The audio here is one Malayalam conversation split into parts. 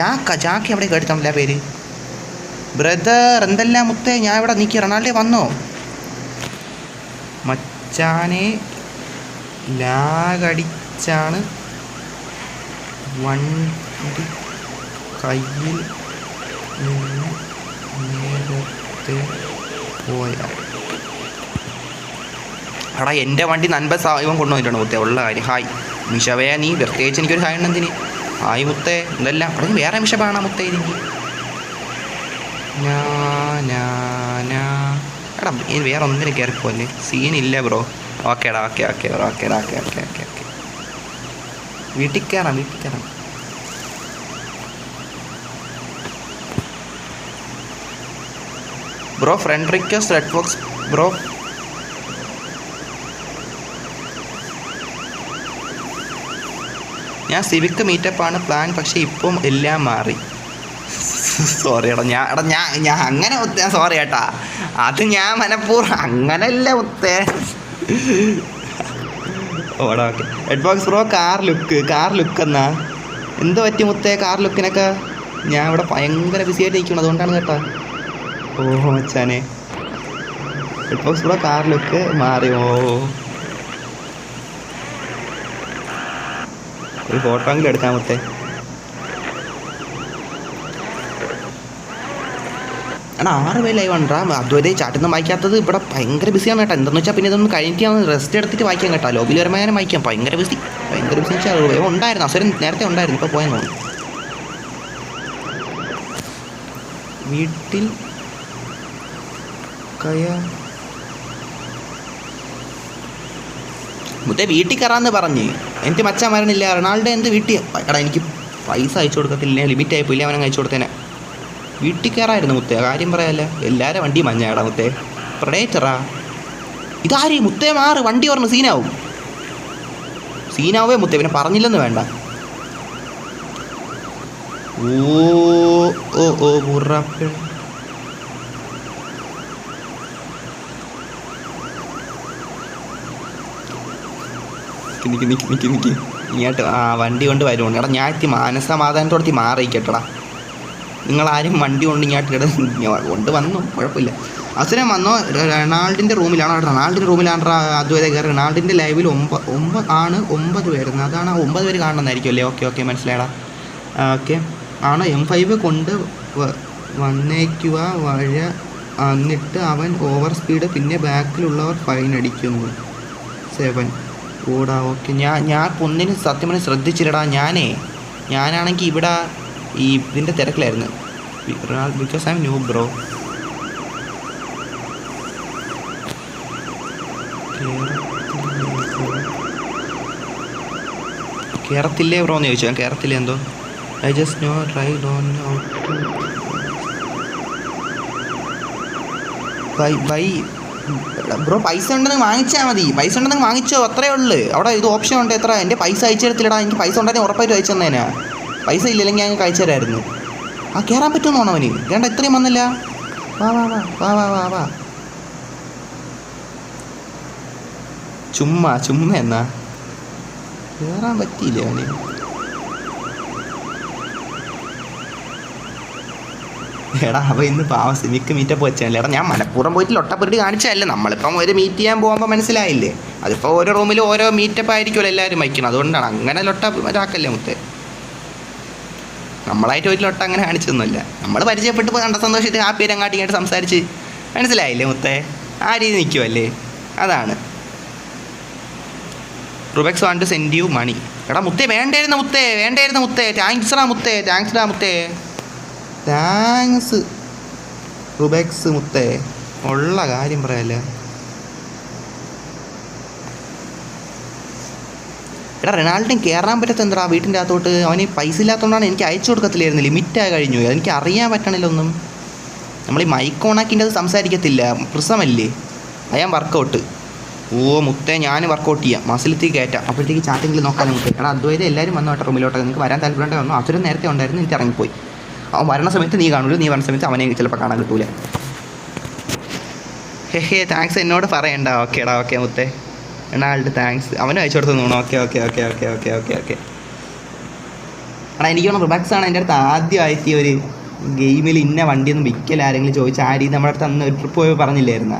ജാക്ക ജാക്ക് എവിടെ കേട്ടിട്ടില്ല പേര്. ബ്രദർ എന്തല്ല മുത്തേ? ഞാൻ ഇവിടെ നിൽക്കി റൊണാൾഡോ വന്നോ? മച്ചാനെ ലാഗടിച്ചാണ് വണ്ടി കയ്യിൽ നിന്ന് പോയ. എടാ എന്റെ വണ്ടി നൻപ ഇവൻ കൊണ്ടുവന്നിട്ടുണ്ട് മുത്തേ. ഉള്ള കാര്യം. ഹായ്. മിഷവേ നീ പ്രത്യേകിച്ച് എനിക്കൊരു ഹായ് ഉണ്ടെന്തിന് ഹായ് മുത്തേ ഇതെല്ലാം. അവിടെ വേറെ വിഷമാണ് മുത്തേ ഇതെങ്കിൽ എടാ ഇനി വേറെ ഒന്നിനും കയറിപ്പോലെ സീനില്ല ബ്രോ ഓക്കേടാ ഓക്കെ ഓക്കെ ബ്രോ ഓക്കേടാ ഓക്കെ ഓക്കെ ഓക്കെ ഓക്കെ വീട്ടിൽ കയറാം വീട്ടിൽ കയറാം. Bro friend request red box bro ഞാൻ സിവിക്ക് മീറ്റപ്പാണ് പ്ലാൻ പക്ഷേ ഇപ്പം എല്ലാം മാറി. സോറി എടാ ഞാൻ എടാ ഞാൻ ഞാൻ അങ്ങനെ ഒത്തേ സോറി ഏട്ടാ. അത് ഞാൻ മനഃപൂർവം അങ്ങനല്ല ഒത്തേ. ഓടാ okay head box bro car look car look എന്നാ? എന്ത് പറ്റി മുത്തേ കാർ ലുക്കിനൊക്കെ ഞാൻ ഇവിടെ ഭയങ്കര ബിസി ആയിട്ട് നിൽക്കണം അതുകൊണ്ടാണ് കേട്ടോ. ഓഹോ മച്ചാനെ. ഹെഡ് ബ്രോ കാർ ലുക്ക് മാറി ഓ. ഒരു ഫോട്ടോ എങ്കിലും എടുക്കാൻ മുത്തേ. എടാ ആറ് പേര് ലൈവ് ഉണ്ടാ അതുവരെ ചാറ്റൊന്നും വായിക്കാത്തത് ഇവിടെ ഭയങ്കര ബിസിയാണ് കേട്ടോ. എന്താണെന്ന് വെച്ചാൽ പിന്നെ ഇതൊന്നും കഴിഞ്ഞിട്ട് ഞാൻ റെസ്റ്റ് എടുത്തിട്ട് വായിക്കാൻ കേട്ടോ. ഞാൻ വായിക്കാം. ഭയങ്കര ബിസി ഭയങ്കര ബിസി ഉണ്ടായിരുന്നു. അസുരൻ നേരത്തെ ഉണ്ടായിരുന്നു. ഇപ്പോൾ പോയെന്ന് തോന്നുന്നു. വീട്ടിൽ കയ മുത്തേ വീട്ടിൽ കയറാന്ന് പറഞ്ഞ്. എനിക്ക് മച്ചാൻ മരണില്ല. റൊണാൾഡോ എന്ത് വീട്ടിൽ എടാ എനിക്ക് പൈസ അയച്ചു കൊടുക്കത്തില്ല? ലിമിറ്റ് ആയി പോയില്ല അവനെ അയച്ചു കൊടുത്തേനെ. വീട്ടിൽ കയറായിരുന്നു മുത്തേ. കാര്യം പറയാല്ല? എല്ലാവരും വണ്ടി മഞ്ഞാടാ മുത്തേ. പ്രഡേറ്ററാ ഇതാര്? മുത്തേ മാറ്. വണ്ടി പറഞ്ഞു സീനാവും. സീനാവേ മുത്തേ. പിന്നെ പറഞ്ഞില്ലെന്ന് വേണ്ട. ഓ ഓ ഓ ഉറപ്പ് നിക്ക് നിക്ക് നിക്ക് നിക്ക്. ഇങ്ങോട്ട് ആ വണ്ടി കൊണ്ട് വരുവാണ്. എടാ ഞാൻ എത്തി മാനസമാധാനത്തോടത്തി മാറിയിക്കട്ടടാ. നിങ്ങളാരും വണ്ടി കൊണ്ട് ഇങ്ങോട്ട് ഇട കൊണ്ട് വന്നു. കുഴപ്പമില്ല. അസുരം വന്നോ? റൊണാൾഡിന്റെ റൂമിലാണ്? റൊണാൾഡിന്റെ റൂമിലാണ് അതുവരെ കയറി. റൊണാൾഡിന്റെ ലൈവിൽ ഒമ്പ ഒമ്പത് ആണ് ഒമ്പത് പേരുന്നത് അതാണ് ആ ഒമ്പത് പേര് കാണണമെന്നായിരിക്കും അല്ലേ? ഓക്കെ ഓക്കെ മനസ്സിലായടാ. ഓക്കെ. ആണോ? എം ഫൈവ് കൊണ്ട് വന്നേക്കുക വഴ എന്നിട്ട് അവൻ ഓവർ സ്പീഡ് പിന്നെ ബാക്കിലുള്ളവർ ഫൈൻ അടിക്കുന്നു. സെവൻ ഓടാ ഓക്കെ. ഞാൻ ഞാൻ ഒന്നിനും സത്യം പറഞ്ഞ് ശ്രദ്ധിച്ചില്ലടാ. ഞാനേ ഞാനാണെങ്കിൽ ഇവിടെ ഈ ഇതിന്റെ തിരക്കിലായിരുന്നു. Because I'm new bro. കേരത്തില്ലേ bro എന്ന് ചോദിച്ചു. ഞാൻ കേരത്തില്ലേ എന്തോ I just no try don bye bye bro പൈസ ഉണ്ടെന്ന് വാങ്ങിച്ചാൽ മതി. പൈസ ഉണ്ടെന്ന് വാങ്ങിച്ചോ അത്രേ ഉള്ളു. അവിടെ ഇത് ഓപ്ഷൻ ഉണ്ട് എത്ര? എന്റെ പൈസ അയച്ചു തരത്തില്ലടാ. എനിക്ക് പൈസ ഉണ്ടെങ്കിൽ ഉറപ്പായിട്ട് അയച്ചു തന്നേനാ. പൈസ ഇല്ലെങ്കിൽ ഞാൻ അയച്ചു തരായിരുന്നു. ആ കയറാൻ പറ്റുമെന്നാണോ അവന് വേണ്ട ഇത്രയും വന്നില്ല. വാ വാ വാ വാ വാ വാ വാ. ചുമ്മാ ചുമ്മാ എന്നാ. കയറാൻ പറ്റിയില്ല അവന്? എടാ അവ ഇന്ന് പാവം സിമിക്ക് മീറ്റപ്പ് വെച്ചല്ലേ എടാ ഞാൻ മലപ്പുറം പോയിട്ട് ലൊട്ടപ്പുരട്ടി കാണിച്ചതല്ലേ? നമ്മളിപ്പം ഒരു മീറ്റ് ചെയ്യാൻ പോകുമ്പോൾ മനസ്സിലായില്ലേ? അതിപ്പോൾ ഓരോ റൂമിൽ ഓരോ മീറ്റപ്പ് ആയിരിക്കുമല്ലോ എല്ലാവരും വയ്ക്കണം അതുകൊണ്ടാണ് അങ്ങനെ ലൊട്ട ഇതാക്കല്ലേ മുത്തേ. നമ്മളായിട്ട് ഒരു ലൊട്ട അങ്ങനെ കാണിച്ചൊന്നുമില്ല നമ്മൾ പരിചയപ്പെട്ട് കണ്ട സന്തോഷത്തിൽ ഹാപ്പി രങ്ങാട്ടിങ്ങായിട്ട് സംസാരിച്ച് മനസ്സിലായില്ലേ മുത്തേ? ആ രീതി നിൽക്കുമല്ലേ അതാണ്. റുബെക്സ് വാണ്ട് സെൻഡ് യു മണി എടാ മുത്തേ വേണ്ടായിരുന്ന മുത്തേ വേണ്ടായിരുന്ന മുത്തേ. താങ്ക്സ് ഡാ മുത്തേ താങ്ക്സ് ഡാ മുത്തേ. താങ്ക്സ് റുബെക്സ് മുത്തേ. ഉള്ള കാര്യം പറയല്ലേ എടാ റെണാൾഡിന് കയറാൻ പറ്റത്ത എന്താ വീട്ടിന്റെ അകത്തോട്ട് അവന് പൈസ ഇല്ലാത്തതുകൊണ്ടാണ് എനിക്ക് അയച്ചു കൊടുക്കത്തില്ലായിരുന്നു. ലിമിറ്റായി കഴിഞ്ഞു. എനിക്ക് അറിയാൻ പറ്റണില്ല ഒന്നും. നമ്മൾ ഈ മൈക്ക് ഓണാക്കിന്റെ അത് സംസാരിക്കത്തില്ല. പ്രസമല്ലേ അയാൻ വർക്കൗട്ട് ഓ മുത്തേ ഞാൻ വർക്കൗട്ട് ചെയ്യാം. മസിലത്തി കയറ്റാം. അപ്പോഴത്തേക്ക് ചാറ്റിങ്ങിൽ നോക്കാനും മുത്തേ എടാ അതുവരെ എല്ലാവരും വന്നു കേട്ടോ റൂമിലോട്ട് നിങ്ങൾക്ക് വരാൻ താല്പര്യം ഉണ്ടായിരുന്നു അസുരം നേരത്തെ ഉണ്ടായിരുന്നു. എനിക്ക് ഇറങ്ങിപ്പോയി. അവൻ വരണ സമയത്ത് നീ കാണുള്ളൂ നീ വരണ സമയത്ത് അവനെ ചിലപ്പോൾ കാണാൻ കിട്ടൂല. ഹേ ഹേ താങ്ക്സ് എന്നോട് പറയണ്ട. ഓക്കേടാ ഓക്കെ മുത്തേ. റൊണാൾഡ് താങ്ക്സ് അവനും അയച്ചു കൊടുത്തു തോന്നുന്നു. Okay okay okay okay okay okay okay എടാ എനിക്ക് തോന്നുന്നു റിബാക്സ് ആണ് എന്റെ അടുത്ത് ആദ്യമായിട്ട് ഒരു ഗെയിമിൽ ഇന്ന വണ്ടിയൊന്നും വിൽക്കൽ ആരെങ്കിലും ചോദിച്ചാൽ ആ രീതി നമ്മുടെ അടുത്ത് അന്ന് ഒരു ട്രിപ്പ് പോയി പറഞ്ഞില്ലായിരുന്ന?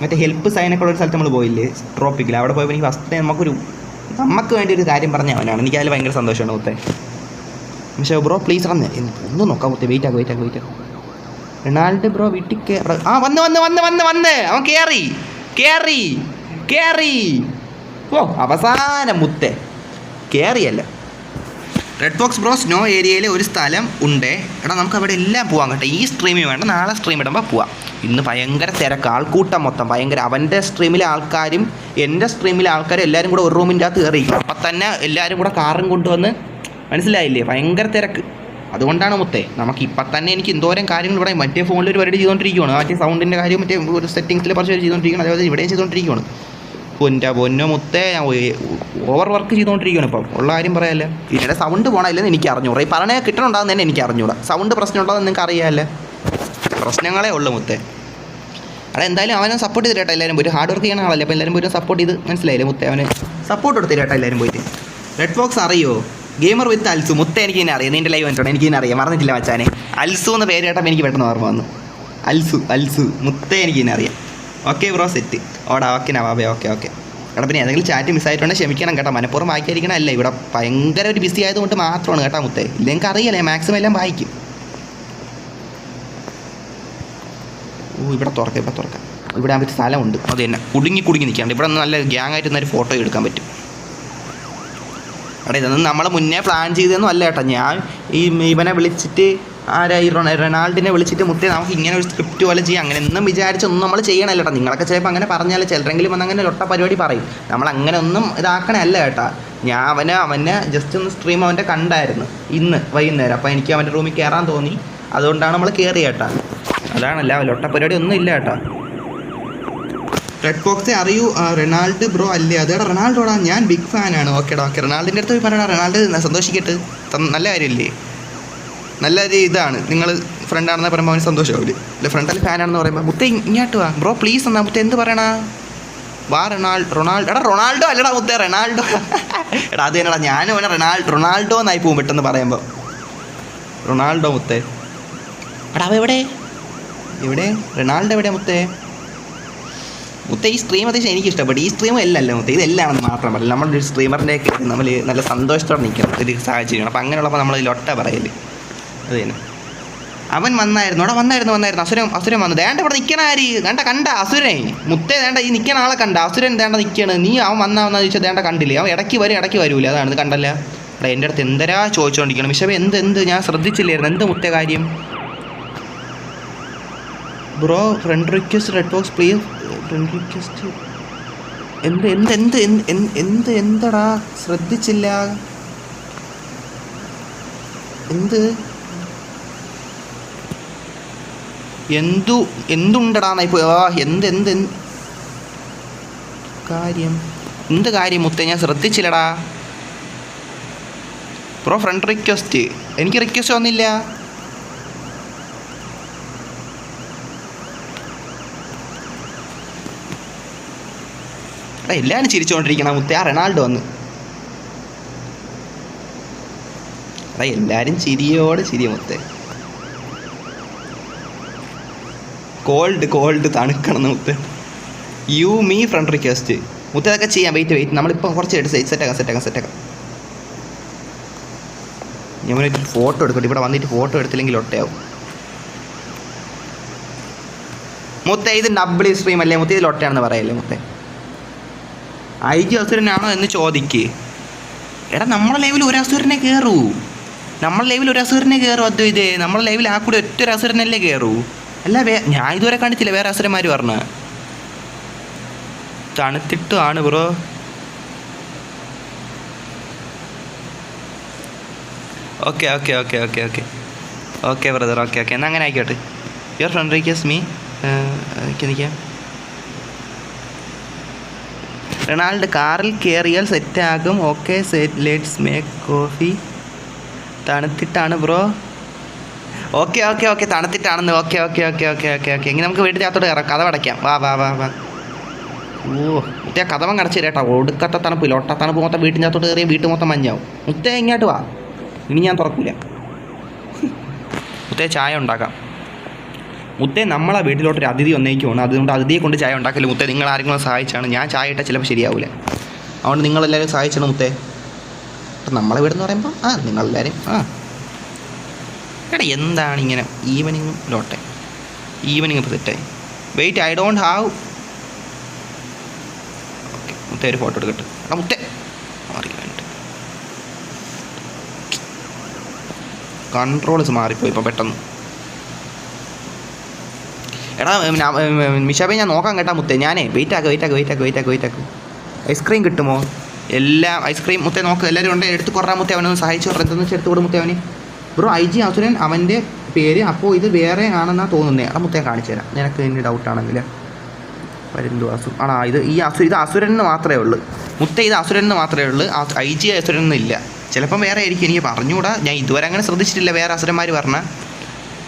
മറ്റേ ഹെൽപ്പ് സൈനൊക്കെ ഉള്ള ഒരു സ്ഥലത്ത് നമ്മൾ പോയില്ലേ? ട്രോപ്പിക്കിൽ അവിടെ പോയപ്പോൾ എനിക്ക് ഫസ്റ്റ് നമുക്കൊരു നമുക്ക് വേണ്ടി ഒരു കാര്യം പറഞ്ഞ അവനാണ്. എനിക്ക് അതിൽ ഭയങ്കര സന്തോഷമാണ് മുത്തേ. പക്ഷേ ബ്രോ പ്ലീസ് ഇറന്ന് ഒന്ന് നോക്കാം കുത്തി വെയിറ്റ് ആക്കും വെയിറ്റ് ആക്കും വെയിറ്റ് ആക്കും. റൊണാൾഡ് ബ്രോ വീട്ടിൽ ആ വന്ന് വന്ന് വന്ന് വന്ന് വന്ന്. അവൻ കയറി കയറി കയറി ഓ അവസാനം മുത്തേ. കയറിയല്ല റെഡ് ബോക്സ് ബ്രോ സ്നോ ഏരിയയിൽ ഒരു സ്ഥലം ഉണ്ട്. എടാ നമുക്ക് അവിടെ എല്ലാം പോകാം കേട്ടോ. ഈ സ്ട്രീമിൽ വേണ്ട നാളെ സ്ട്രീം ഇടുമ്പോൾ പോവാം. ഇന്ന് ഭയങ്കര തിരക്ക് ആൾക്കൂട്ടം മൊത്തം. ഭയങ്കര അവന്റെ സ്ട്രീമിലെ ആൾക്കാരും എന്റെ സ്ട്രീമിലെ ആൾക്കാരും എല്ലാവരും കൂടെ ഒരു റൂമിന്റെ അകത്ത് കയറി അപ്പം തന്നെ എല്ലാവരും കൂടെ കാറും കൊണ്ടുവന്ന് മനസ്സിലായില്ലേ? ഭയങ്കര തിരക്ക്. അതുകൊണ്ടാണ് മുത്തേ നമുക്ക് ഇപ്പം തന്നെ എനിക്ക് എന്തോരം കാര്യങ്ങൾ ഇവിടെ മറ്റേ ഫോണിൽ ഒരു പരിപാടി ചെയ്തുകൊണ്ടിരിക്കുകയാണ് മറ്റേ സൗണ്ടിന്റെ കാര്യം മറ്റേ ഒരു സെറ്റിങ്സിൽ കുറച്ച് ചെയ്തുകൊണ്ടിരിക്കുകയാണ് അതേപോലെ ഇവിടെയും ചെയ്തുകൊണ്ടിരിക്കുകയാണ് പൊന്റെ പൊന്നോ മുത്തേ ഞാൻ ഓവർ വർക്ക് ചെയ്തുകൊണ്ടിരിക്കുകയാണ് ഇപ്പം. ഉള്ള കാര്യം പറയാമല്ലേ ഇതിന്റെ സൗണ്ട് പോകണമില്ലെന്ന് എനിക്ക് അറിഞ്ഞൂടാ ഈ പറഞ്ഞ കിട്ടണുണ്ടാകുന്ന തന്നെ എനിക്ക് അറിഞ്ഞൂടാ സൗണ്ട് പ്രശ്നം ഉണ്ടോയെന്ന് നിങ്ങൾക്ക് അറിയാമല്ലേ പ്രശ്നങ്ങളേ ഉള്ളൂ മുത്തേ. അവിടെ എന്തായാലും അവനെ സപ്പോർട്ട് ചെയ്തിട്ട് എല്ലാവരും പോയിട്ട്. ഹാർഡ് വർക്ക് ചെയ്യണ ആളല്ലേ? അപ്പോൾ എല്ലാവരും പോയിട്ട് സപ്പോർട്ട് ചെയ്ത് മനസ്സിലായില്ലേ മുത്തേ അവനെ? സപ്പോർട്ട് കൊടുത്തിട്ട് എല്ലാവരും പോയിട്ട്. റെഡ് ഫോക്സ് അറിയോ? ഗെയിമർ വിത്ത് അൽസു മുത്ത എനിക്ക് ഇതിനെ അറിയാം. നിന്റെ ലൈവ് എനിക്ക് ഇതിനെ അറിയാം. മറന്നിട്ടില്ല മച്ചാനെ. അൽസു എന്ന പേര് കേട്ടപ്പോൾ എനിക്ക് പെട്ടെന്ന് ഓർമ്മ വന്നു. അൽസു അൽസു മുത്ത എനിക്ക് ഇതിനെ അറിയാം. ഓക്കെ ബ്രോ സെറ്റ് ഓടാ ഓക്കെ നവാബേ ഓക്കെ ഓക്കെ എടാ പിന്നെ ഏതെങ്കിലും ചാറ്റ് മിസ്സായിട്ടുണ്ടെങ്കിൽ ക്ഷമിക്കണം കേട്ടോ. മനഃപൂർവം വായിക്കാതിരിക്കണം ഇവിടെ ഭയങ്കര ഒരു ബിസി ആയതുകൊണ്ട് മാത്രമാണ് കേട്ടോ മുത്തേ. ഇല്ലെങ്കിൽ അറിയാലേ മാക്സിമം എല്ലാം വായിക്കും. ഓ ഇവിടെ തുറക്കാം ഇവിടെ തുറക്കാം. ഇവിടെ ആകുമ്പോൾ സ്ഥലമുണ്ട്. അത് തന്നെ. കുടുങ്ങി കുടുങ്ങി നിൽക്കാണ്ട് ഇവിടെ നല്ല ഗ്യാങ് ആയിട്ട് ഒരു ഫോട്ടോ എടുക്കാൻ പറ്റും. അവിടെ ഇതൊന്നും നമ്മൾ മുന്നേ പ്ലാൻ ചെയ്തതൊന്നും അല്ല കേട്ടോ. ഞാൻ ഈ ഇവനെ വിളിച്ചിട്ട് ആരാ ഈ റൊണ- റൊണാൾഡിനെ വിളിച്ചിട്ട് മുത്തേ നമുക്ക് ഇങ്ങനെ ഒരു സ്ക്രിപ്റ്റ് പോലെ ചെയ്യാം. അങ്ങനെ ഒന്നും വിചാരിച്ചൊന്നും നമ്മൾ ചെയ്യണമല്ല കേട്ടോ. നിങ്ങളൊക്കെ ചിലപ്പോൾ അങ്ങനെ പറഞ്ഞാൽ ചിലരെങ്കിലും വന്ന് അങ്ങനെ ഒട്ട പരിപാടി പറയും. നമ്മൾ അങ്ങനെ ഒന്നും ഇതാക്കണമല്ല കേട്ടാ. ഞാൻ അവനെ അവനെ ജസ്റ്റ് ഒന്ന് സ്ട്രീം അവന്റെ കണ്ടായിരുന്നു ഇന്ന് വൈകുന്നേരം. അപ്പോൾ എനിക്ക് അവന്റെ റൂമിൽ കയറാൻ തോന്നി. അതുകൊണ്ടാണ് നമ്മൾ കയറി കേട്ടാ. അതാണല്ല ലൊട്ട പരിപാടി ഒന്നും ഇല്ല കേട്ടോ. റെഡ് ബോക്സെ അറിയൂ. റൊണാൾഡ് ബ്രോ അല്ലേ? അതേടാ റൊണാൾഡോടാ ഞാൻ ബിഗ് ഫാനാണ് ഓക്കേടാ ഓക്കെ റൊണാൾഡിന്റെ അടുത്ത് പോയി പറയടാ റൊണാൾഡ് സന്തോഷിക്കട്ട് സന്തോഷിക്കട്ടെ. ത- നല്ല ഒരു നല്ലൊരു ഇതാണ് നിങ്ങൾ ഫ്രണ്ടാണെന്ന് പറയുമ്പോൾ അവന് സന്തോഷമാവില്ലേ അല്ല ഫ്രണ്ടല്ല ഫാനാണെന്ന് പറയുമ്പോൾ മുത്തേ ഇങ്ങോട്ട് വാ. ബ്രോ പ്ലീസ് എന്നാ മുത്തേ എന്ത് പറയണ? വാ റൊണാൾഡ് റൊണാൾഡോ. എടാ റൊണാൾഡോ അല്ലടാ മുത്തേ റൊണാൾഡോ. എടാ അത് തന്നെടാ. ഞാനും അവനെ റൊണാൾഡ് റൊണാൾഡോ എന്നായി പോകും പെട്ടെന്ന് പറയുമ്പോൾ റൊണാൾഡോ മുത്തേ. എടാ അവ എവിടെ? എവിടെ? റൊണാൾഡോ എവിടെ മുത്തേ? മുത്ത ഈ സ്ട്രീം അത്യാവശ്യം എനിക്ക് ഇഷ്ടപ്പെട്ടു. ഈ സ്ട്രീം എല്ലാം മുത്ത ഇതെല്ലാണെന്ന് മാത്രം നമ്മളൊരു സ്ട്രീമറിന്റെ നമ്മൾ നല്ല സന്തോഷത്തോടെ നിൽക്കണം ഒരു സാഹചര്യമാണ്. അപ്പം അങ്ങനെയുള്ളപ്പോൾ നമ്മൾ ലൊട്ട പറയൽ. അത് തന്നെ. അവൻ വന്നായിരുന്നു. അവിടെ വന്നായിരുന്നു വന്നായിരുന്നു. അസുരൻ അസുരൻ വന്നു ദേണ്ട ഇവിടെ നിൽക്കണ ആര്? വേണ്ട കണ്ട അസുരൻ മുത്തേ ദേണ്ട ഈ നിൽക്കണ ആളെ കണ്ട. അസുരൻ ദേണ്ട നിൽക്കണ നീ അവൻ വന്നാ വന്നാ ചോദിച്ചാൽ ദേണ്ട കണ്ടില്ലേ? അവൻ ഇടയ്ക്ക് വരും ഇടയ്ക്ക് വരൂല. അതാണ് കണ്ടല്ല? എടാ എന്റെ അടുത്ത് എന്തരാ ചോദിച്ചുകൊണ്ടിരിക്കണം പക്ഷേ എന്ത് എന്ത്? ഞാൻ ശ്രദ്ധിച്ചില്ലായിരുന്നു. എന്ത് മുത്തേ കാര്യം? Bro friend request red box please friend request എന്ത് എന്ത് എന്ത് എന്ത് എന്ത് എന്ത് എന്തടാ? ശ്രദ്ധിച്ചില്ല. എന്ത്? എന്തു എന്തുണ്ടടാ എന്ത് എന്ത് എന്ത്? കാര്യം. എന്ത് കാര്യം മുത്തേ? ഞാൻ ശ്രദ്ധിച്ചില്ലടാ. ബ്രോ ഫ്രണ്ട് റിക്വസ്റ്റ് എനിക്ക് റിക്വസ്റ്റ് വന്നില്ല. എടാ എല്ലാവരും ചിരിച്ചുകൊണ്ടിരിക്കണം മുത്തേ റൊണാൾഡോ വന്ന്. എടാ എല്ലാവരും ചിരിയോട് ചിരി മുത്തേ. കോൾഡ് കോൾഡ് തണുക്കണം മുത്തേ. യു മീ ഫ്രണ്ട് റിക്വസ്റ്റ് മുത്തേ അതൊക്കെ ചെയ്യാം. വെയിറ്റ് വെയിറ്റ് നമ്മളിപ്പോൾ കുറച്ച് എടുത്ത് സെറ്റാക്കാം സെറ്റാക്കാം സെറ്റാക്കാം ഞാൻ ഫോട്ടോ എടുക്കട്ടെ ഇവിടെ വന്നിട്ട് ഫോട്ടോ എടുത്തില്ലെങ്കിൽ ഒട്ടയാവും. മുത്തേ ഇത് ഡബിൾ സ്ട്രീം അല്ലേ? മുത്തേ ഇത് ഒട്ടയാണെന്ന് പറയല്ലേ മുത്തേ? ഐ ജി അസുരനാണോ എന്ന് ചോദിക്ക്. എടാ നമ്മളെ ലൈവിൽ ഒരു അസുരനെ കയറൂ നമ്മളെ ലൈവിൽ ഒരു അസുരനെ കയറും അത് ഇതേ നമ്മളെ ലൈവിൽ ആ കൂടെ ഒറ്റ ഒരു അസുരനല്ലേ കയറൂ അല്ല വേ ഞാൻ ഇതുവരെ കണ്ടിട്ടില്ല വേറെ അസുരന്മാർ പറഞ്ഞ. തണുത്തിട്ടും ആണ് bro. Okay okay okay okay okay. Okay brother. Okay okay. എന്നാൽ അങ്ങനെ ആയിക്കോട്ടെ. യുവർ ഫ്രണ്ട് റീക്യസ് മീ നിൽക്കാം റൊണാൾഡ് കാറിൽ കയറിയാൽ സെറ്റാകും. Okay set let's make coffee. തണുത്തിട്ടാണ് bro. Okay okay okay തണുത്തിട്ടാണെന്ന്. Okay okay okay okay okay okay. എങ്കിൽ നമുക്ക് വീട്ടിൽ അകത്തോട്ട് കയറാം. കഥ അടയ്ക്കാം വാ വാ വാ വാ. ഓ മുത്തേ കഥവൻ കടച്ചു കേട്ടോ ഒടുക്കത്തെ തണുപ്പ് ഒട്ട തണുപ്പ് മൊത്തം വീട്ടിന്റെ അകത്തോട്ട് കയറിയ വീട്ടിൽ മൊത്തം മഞ്ഞാവും. മുത്തേ ഇങ്ങോട്ട് വാ. ഇനി ഞാൻ തുറക്കില്ല മുത്തേ ചായ ഉണ്ടാക്കാം. മുത്തേ നമ്മളെ വീട്ടിലോട്ട് ഒരു അതിഥി വന്നേക്കുവാണ്. അതുകൊണ്ട് അതിഥിയെ കൊണ്ട് ചായ ഉണ്ടാക്കില്ല മുത്തേ? നിങ്ങൾ ആരെങ്കിലും സഹായിച്ചാണ്. ഞാൻ ചായ ഇട്ടാൽ ചിലപ്പോൾ ശരിയാവില്ല അതുകൊണ്ട് നിങ്ങളെല്ലാവരും സഹായിച്ചാണ് മുത്തേ. നമ്മളെ എന്ന് പറയുമ്പോൾ ആ നിങ്ങളെല്ലാവരും ആ. എടാ എന്താണ് ഇങ്ങനെ? ഈവനിങ്ങും ലോട്ടെ. ഈവനിങ് ഇപ്പോൾ സെറ്റായി. Wait I don't have. Okay മുത്തേ ഒരു ഫോട്ടോ എടുക്കട്ടെ. എടാ മുത്തേ. കൺട്രോൾസ് മാറിപ്പോയി ഇപ്പോൾ പെട്ടെന്ന്. എടാ മിഷാബെ ഞാൻ നോക്കാം കേട്ടാ മുത്തേ. ഞാനേ വെയിറ്റ് ആക്ക് വെയിറ്റ് ആക്ക് വെയിറ്റ് ആക്ക് വെയിറ്റ് ആക്ക് വെയിറ്റ് ആക്ക്. ഐസ്ക്രീം കിട്ടുമോ? എല്ലാം ഐസ്ക്രീം മുത്തേ നോക്ക് എല്ലാവരും ഉണ്ട്. എടുത്ത് കുറേ മുത്തേ അവനൊന്ന് സഹായിച്ചു എന്തെന്ന് വെച്ചാൽ എടുത്ത് കൊടു മുത്തേ അവന്. ബ്രോ ഐ ജി അസുരൻ അവന്റെ പേര് അപ്പോൾ ഇത് വേറെ ആണെന്നാണ് തോന്നുന്നത് എടാ മുത്തേ കാണിച്ചു തരാം. നിനക്ക് ഇനി ഡൗട്ടാണെങ്കിൽ വരുന്നു അസു ആണോ ഇത് ഈ അസു ഇത് അസുരൻ എന്ന് മാത്രമേ ഉള്ളൂ. മുത്ത ഇത് അസുരൻ എന്ന് മാത്രമേ ഉള്ളൂ. ഐ ജി അസുരൻ എന്നില്ല ചിലപ്പം വേറെ ആയിരിക്കും. എനിക്ക് പറഞ്ഞുകൂടാ. ഞാൻ ഇതുവരെ അങ്ങനെ ശ്രദ്ധിച്ചിട്ടില്ല. വേറെ അസുരന്മാർ പറഞ്ഞ.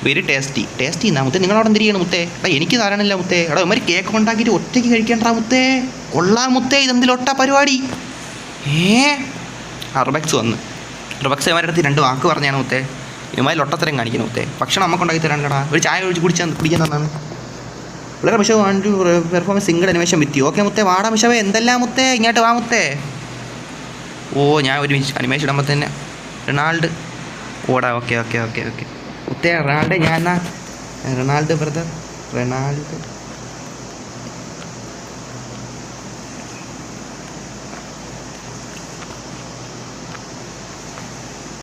Very tasty. ടേസ്റ്റി എന്നാ മുത്തേ നിങ്ങളവിടെ എന്തിരിക്കണം മുത്തേ? എടാ എനിക്ക് തരാനില്ല മുത്തേ. എടാ ഇവന്മാർ കേക്ക് ഉണ്ടാക്കിയിട്ട് ഒറ്റയ്ക്ക് കഴിക്കേണ്ട മുത്തേ? കൊള്ളാം മുത്തേ ഇതെന്തിലൊട്ട പരിപാടി? ഏ? അർബക്സ് വന്ന്. അർബക്സ് ഇവരുടെ അടുത്ത് രണ്ട് വാക്ക് പറഞ്ഞാണ് മുത്തേ. ഇമാരി ഒട്ടത്തരം കാണിക്കുന്നു മുത്തേ. ഭക്ഷണം നമുക്ക് ഉണ്ടാക്കി തരാണ്ടടാ ഒരു ചായ ഒഴിച്ച് കുടിച്ചാൽ കുടിക്കാൻ തന്നാണ്. വളരെ മിഷവ് ടു പെർഫോമൻസ് സിംഗിൾ അനിമേഷൻ വിത്തി ഓക്കെ മുത്തേ വാടാ മിഷവേ എന്തെല്ലാം മുത്തേ? ഇങ്ങോട്ട് വാ മുത്തേ. ഓ ഞാൻ ഒരു അനിമേഷൻ ഇടുമ്പോൾ തന്നെ. റൊണാൾഡ്. ഓടാ ഓക്കെ ഓക്കെ ഓക്കെ ഓക്കെ. മുത്തേ റൊണാൾഡോ ഞാൻ റൊണാൾഡ് ബ്രദർ റൊണാൾഡ്.